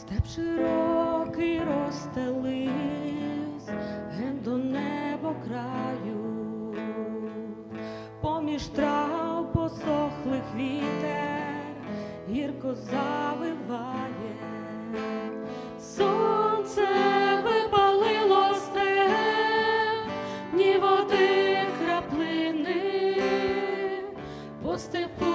Степ широкий розстелився ген до неба краю, поміж трав посохлих вітер гірко завиває, сонце випалило степ, ні води краплини, по степу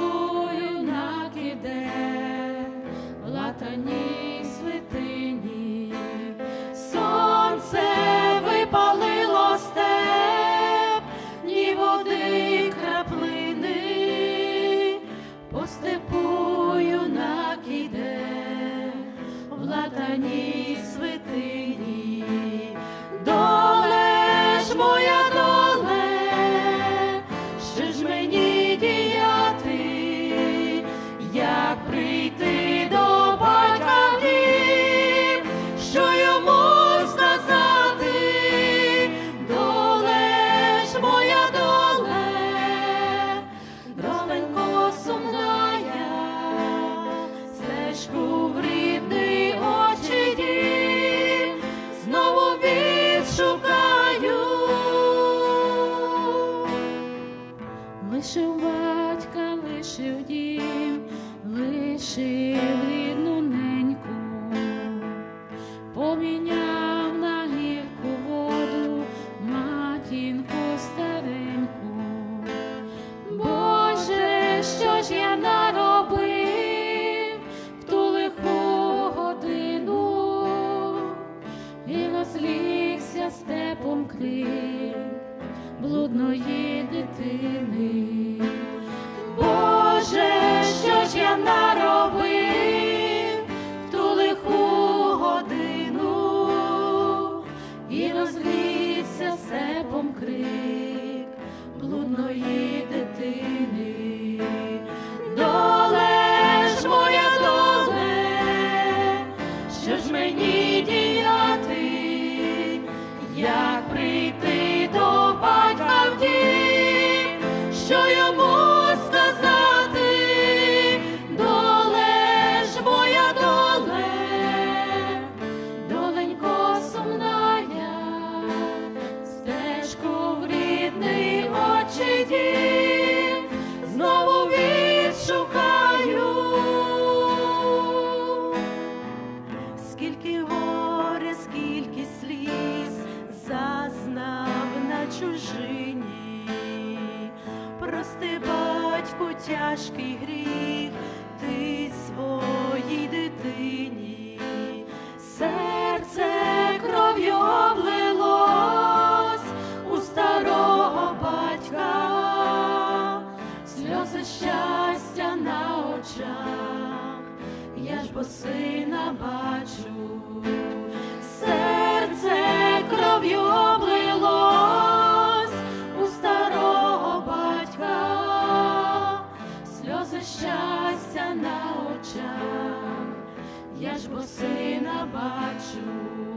рідну неньку, поміняв на гірку воду матінку стареньку. Боже, що ж я наробив в ту лиху годину і розлігся степом крик блудної дитини. Блудної дитини. Доле ж моя доле, що ж мені тяжкий гріх, ти своїй дитині, серце кров'ю облилось у старого батька, сльози щастя на очах. Я ж бо сина бачу, очах, я ж бо сина бачу.